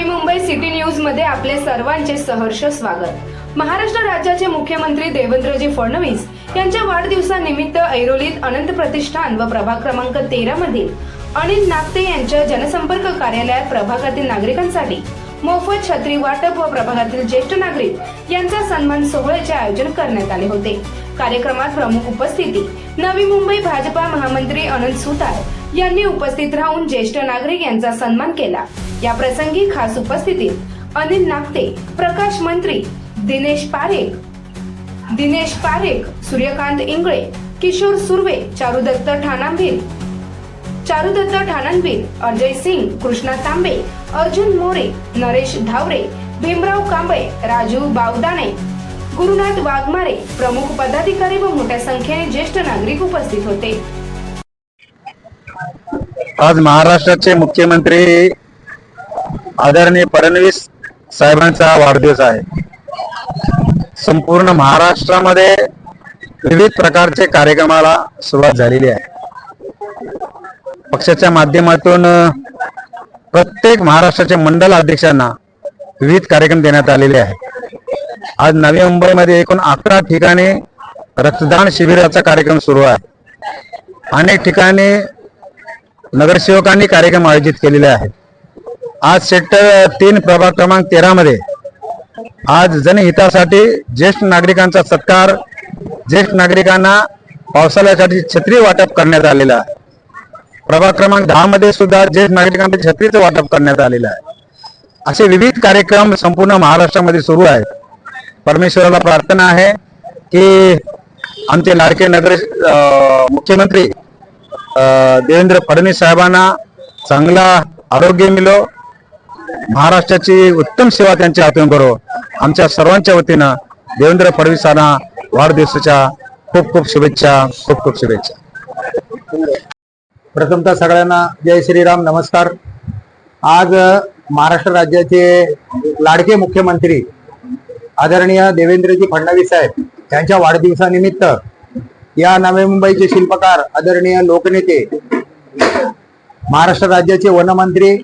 Navi Mumbai city न्यूजमध्ये आपले सर्वांचे सहर्ष स्वागत. महाराष्ट्र राज्याचे मुख्यमंत्री देवेंद्रजी फडणवीस यांच्या वाढदिवसानिमित्त ऐरोलीत अनंत प्रतिष्ठान व प्रभाग क्रमांक तेरा मधील अनिल नागते यांच्या जनसंपर्क कार्यालयात प्रभागातील नागरिकांसाठी मोफत छत्री वाटप व प्रभागातील ज्येष्ठ नागरिक यांचा सन्मान सोहळ्याचे आयोजन करण्यात आले होते. कार्यक्रमात प्रमुख उपस्थिती नवी मुंबई भाजपा महामंत्री अनंत सुतार यांनी उपस्थित राहून ज्येष्ठ नागरिक यांचा सन्मान केला. या प्रसंगी खास उपस्थितीत अनिल नागते प्रकाश मंत्री दिनेश पारेख. दिनेश पारेख सूर्यकांत इंगळे किशोर सुर्वे चारुदत्त ठाणांबीर चारुदत्त ठाणनवीर अजय सिंग कृष्णा तांबे अर्जुन मोरे नरेश धावरे भीमराव कांबळे राजू बावदाणे. गुरुनाथ वाघमारे प्रमुख पदाधिकारी व मोठ्या संख्येने ज्येष्ठ नागरिक उपस्थित होते. आज महाराष्ट्राचे मुख्यमंत्री आदरणीय फडणवीस साहेबांचा वाढदिवस आहे. संपूर्ण महाराष्ट्रामध्ये विविध प्रकारचे कार्यक्रमाला सुरुवात झालेली आहे. पक्षाच्या माध्यमातून प्रत्येक महाराष्ट्राच्या मंडल अध्यक्षांना विविध कार्यक्रम देण्यात आलेले आहेत. आज नवी मुंबईमध्ये एकूण अकरा ठिकाणी रक्तदान शिबिराचा कार्यक्रम सुरू आहे. अनेक ठिकाणी नगरसेवकांनी कार्यक्रम आयोजित केलेले आहेत. आज सेक्टर तीन प्रभाग क्रमांक तेरा मध्ये आज जनहितासाठी ज्येष्ठ नागरिकांचा सत्कार ज्येष्ठ नागरिकांना पावसाळ्यासाठी छत्री वाटप करण्यात आलेला आहे. प्रभाग क्रमांक दहा मध्ये सुद्धा ज्येष्ठ नागरिकांना छत्रीचं वाटप करण्यात आलेलं आहे. असे विविध कार्यक्रम संपूर्ण महाराष्ट्रामध्ये सुरू आहेत. परमेश्वराला प्रार्थना आहे की आमचे लाडके नगर मुख्यमंत्री देवेंद्र फडणवीस साहेबांना चांगला आरोग्य मिलो. महाराष्ट्राची उत्तम सेवा त्यांच्या हातून करो. आमच्या सर्वांच्या वतीनं देवेंद्र फडणवीसांना वाढदिवसाच्या खूप खूप शुभेच्छा खूप खूप शुभेच्छा. प्रथमतः सगळ्यांना जय श्रीराम नमस्कार. आज महाराष्ट्र राज्याचे लाडके मुख्यमंत्री आदरणीय देवेंद्रजी फडणवीस साहेब यांच्या वाढदिवसानिमित्त या नवी मुंबईचे शिल्पकार आदरणीय लोकनेते महाराष्ट्र राज्याचे वनमंत्री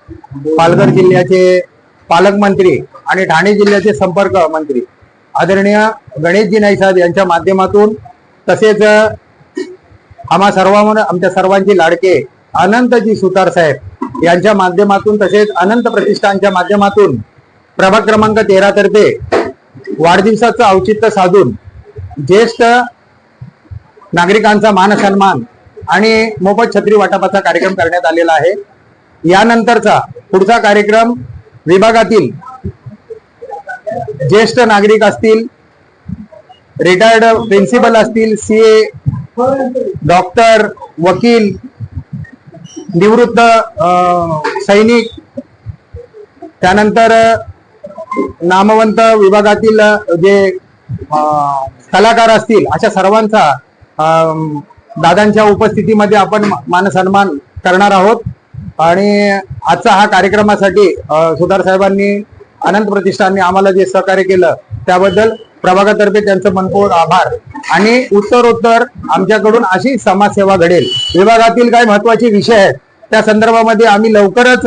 पालघर जिल्ह्याचे पालकमंत्री आणि ठाणे जिल्ह्याचे संपर्क मंत्री. आदरणीय गणेशजी नाईक साहेब यांच्या माध्यमातून तसेच आम्हा सर्वांवर आमच्या सर्वांचे लाडके अनंतजी सुतार साहेब यांच्या माध्यमातून तसेच अनंत प्रतिष्ठानच्या माध्यमातून प्रभाग क्रमांक तेरा तर्फे वाढदिवसाचं औचित्य साधून ज्येष्ठ नागरिकांचा मान सन्मान आणि मोफत छत्री वाटपाचा कार्यक्रम करण्यात आलेला आहे. यानंतरचा पुढचा कार्यक्रम विभागातील ज्येष्ठ नागरिक असतील रिटायर्ड प्रिन्सिपल असतील सीए डॉक्टर वकील निवृत्त सैनिक त्यानंतर नामवंत विभागातील जे कलाकार असतील अशा सर्वांचा दादांच्या उपस्थितीमध्ये आपण मानसन्मान करणार आहोत. आणि आजचा हा कार्यक्रमासाठी सुधार साहेबांनी अनंत प्रतिष्ठानने आम्हाला जे सहकार्य केलं त्याबद्दल प्रभागातर्फे त्यांचं मनपूर्ण आभार. आणि उत्तरोत्तर आमच्याकडून अशी समाजसेवा घडेल. विभागातील काही महत्त्वाचे विषय आहेत त्या संदर्भामध्ये आम्ही लवकरच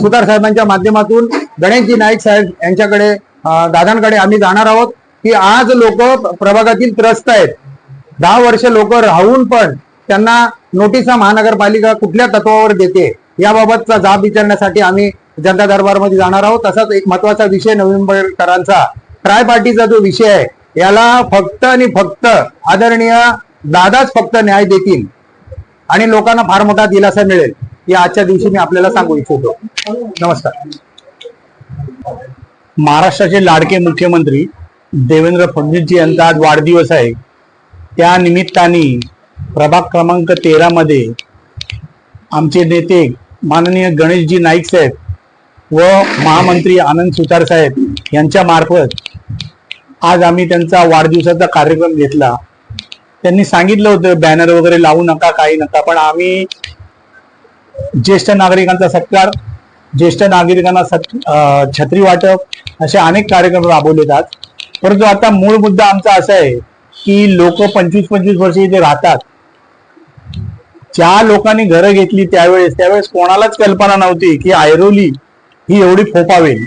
सुधार साहेबांच्या माध्यमातून गणेशजी नाईक साहेब यांच्याकडे दादांकडे आम्ही जाणार आहोत की आज लोक प्रभागातील त्रस्त आहेत. दहा वर्ष लोक राहून पण त्यांना नोटिसा महानगरपालिका कुठल्या तत्वावर देते? याबाबतचा जाब विचारण्यासाठी आम्ही जनता दरबारमध्ये जाणार आहोत. तसाच एक महत्त्वाचा विषय नोव्हेंबरकरांचा ट्राय पार्टीचा जो विषय आहे याला फक्त आणि फक्त आदरणीय दादाच फक्त न्याय देतील आणि लोकांना फार मोठा दिलासा मिळेल या आजच्या दिवशी मी आपल्याला सांगू इच्छितो. नमस्कार. महाराष्ट्राचे लाडके मुख्यमंत्री देवेंद्र फडणवीसजी यांचा आज वाढदिवस आहे. त्या निमित्ताने प्रभाग क्रमांक तेरा मध्ये आमचे नेते माननीय गणेशजी नाईक साहेब व महामंत्री आनंद सुतार साहेब यांच्या मार्फत आज आम्ही त्यांचा वाढदिवसाचा कार्यक्रम घेतला. त्यांनी सांगितलं होतं बॅनर वगैरे लावू नका काही नका पण आम्ही ज्येष्ठ नागरिकांचा सत्कार ज्येष्ठ नागरिकांना सत छत्री वाटप असे अनेक कार्यक्रम राबवले जातात परंतु आता मूळ मुद्दा आमचा असा आहे की लोक पंचवीस पंचवीस वर्ष इथे राहतात. ज्या लोकांनी घरं घेतली त्यावेळेस त्यावेळेस कोणालाच कल्पना नव्हती की ऐरोली ही एवढी फोपावेल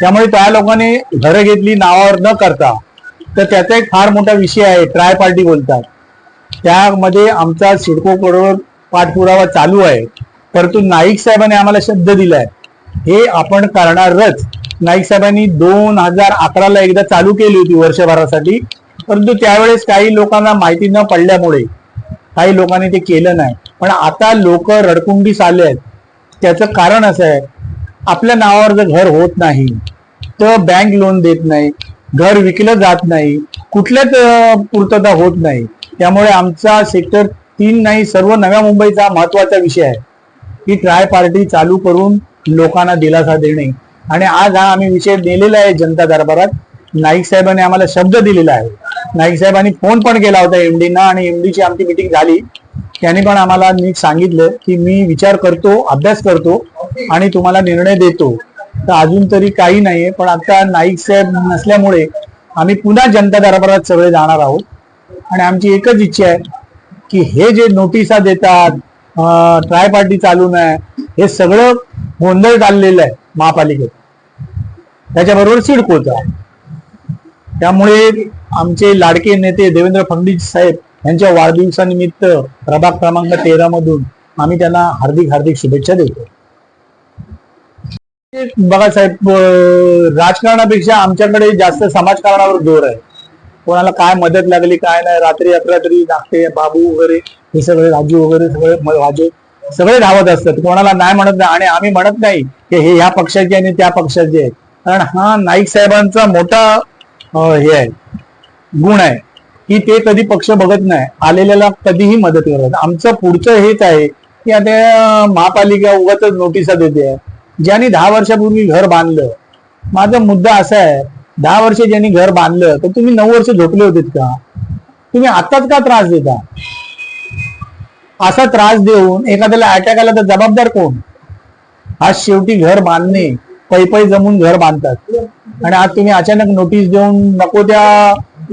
त्यामुळे त्या लोकांनी घरं घेतली नावावर न करता. तर त्याचा एक फार मोठा विषय आहे ट्राय पार्टी बोलतात. त्यामध्ये आमचा सिडकोकडून पाठपुरावा चालू आहे. परंतु नाईक साहेबांनी आम्हाला शब्द दिलाय. हे आपण करणारच. नाईक साहेबांनी दोन हजार अकराला एकदा चालू केली होती वर्षभरासाठी. परंतु त्यावेळेस काही लोकांना माहिती न पडल्यामुळे काही लोकांनी ते केलं नाही. पण आता लोक रडकुंडीस आले आहेत. त्याचं कारण असं आहे आपल्या नावावर जर घर होत नाही तर बँक लोन देत नाही घर विकलं जात नाही कुठल्याच पूर्तता होत नाही. त्यामुळे आमचा सेक्टर तीन नाही सर्व नव्या मुंबईचा महत्त्वाचा विषय आहे. की ट्राय पार्टी चालू करून लोकांना दिलासा देणे. आणि आज हा आम्ही विषय नेलेला आहे जनता दरबारात. नाईक साहेबांनी आम्हाला शब्द दिलेला आहे. नाईक साहेबांनी फोन पण केला होता एमडीना आणि एमडीची आमची मिटिंग झाली. त्याने पण आम्हाला नीट सांगितलं की मी विचार करतो अभ्यास करतो आणि तुम्हाला निर्णय देतो. तर अजून तरी काही नाहीये पण आता नाईक साहेब नसल्यामुळे आम्ही पुन्हा जनता दरबारात सगळे जाणार आहोत. आणि आमची एकच इच्छा आहे की हे जे नोटिसा देतात ट्राय पार्टी चालू नाही हे सगळं गोंधळ चाललेलं आहे महापालिकेत. त्याच्याबरोबर सिडकोचा त्यामुळे आमचे लाडके नेते देवेंद्र फडणवीस साहेब यांच्या वाढदिवसानिमित्त प्रभाग क्रमांक तेरा मधून आम्ही त्यांना हार्दिक हार्दिक शुभेच्छा देतो. बघा साहेब राजकारणापेक्षा आमच्याकडे जास्त समाजकारणावर जोर आहे. कोणाला काय मदत लागली काय नाही रात्री अपरात्री नागते बाबू वगैरे हे सगळे राजू वगैरे सगळे राजू सगळे धावत असतात. कोणाला नाही म्हणत नाही आणि आम्ही म्हणत नाही की हे ह्या पक्षाचे आणि त्या पक्षाचे आहेत. कारण हा नाईक साहेबांचा मोठा हे आहे. गुण आहे. की ते कधी पक्ष बघत नाही. आलेल्याला कधीही मदत करत आमचं पुढचं हेच आहे की आता महापालिका उगाच नोटिसा देते. ज्यांनी दहा वर्षापूर्वी घर बांधलं. माझा मुद्दा असा आहे दहा वर्ष ज्यांनी घर बांधलं तर तुम्ही नऊ वर्ष झोपले होते का? तुम्ही आताच का त्रास देता? असा त्रास देऊन एखाद्याला अटॅक आला तर जबाबदार कोण? आज शेवटी घर बांधणे पै पै जमून घर बांधतात. आणि आज तुम्ही अचानक नोटीस देऊन नको त्या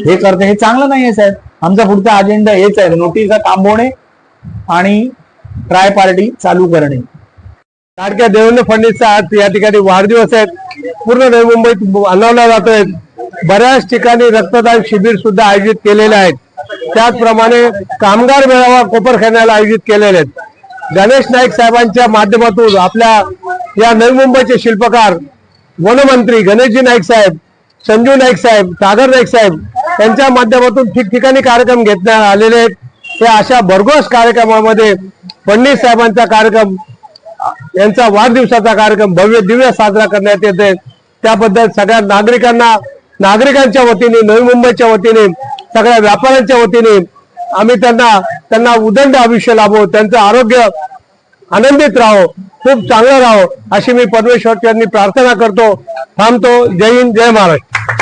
हे करते. हे चांगलं नाही आहे साहेब. आमचा पुढचा अजेंडा हेच आहे. नोटीस थांबवणे आणि ट्राय पार्टी चालू करणे. लाडक्या देवेंद्र फडणवीसचा आज या ठिकाणी वाढदिवस आहेत पूर्ण नवी मुंबईत आणवला जातोय. बऱ्याच ठिकाणी रक्तदान शिबिर सुद्धा आयोजित केलेले आहेत. त्याचप्रमाणे कामगार मेळावा कोपरखान्याला आयोजित केलेले आहेत. गणेश नाईक साहेबांच्या माध्यमातून आपल्या या नवी मुंबईचे शिल्पकार वनमंत्री गणेशजी नाईक साहेब संजू नाईक साहेब सागर नाईक साहेब यांच्या माध्यमातून ठिकठिकाणी कार्यक्रम घेतण्यात आलेले आहेत. या अशा भरघोस कार्यक्रमामध्ये फडणवीस साहेबांचा कार्यक्रम यांचा वाढदिवसाचा कार्यक्रम भव्य दिव्य साजरा करण्यात येते त्याबद्दल सगळ्या नागरिकांना नागरिकांच्या वतीने नवी मुंबईच्या वतीने सगळ्या व्यापाऱ्यांच्या वतीने आम्ही त्यांना त्यांना उदंड आयुष्य लाभो त्यांचं आरोग्य आनंदित राहो. खूप चांगलं राहो अशी मी परमेश्वर यांनी प्रार्थना करतो. थांबतो. जय हिंद जय महाराष्ट्र.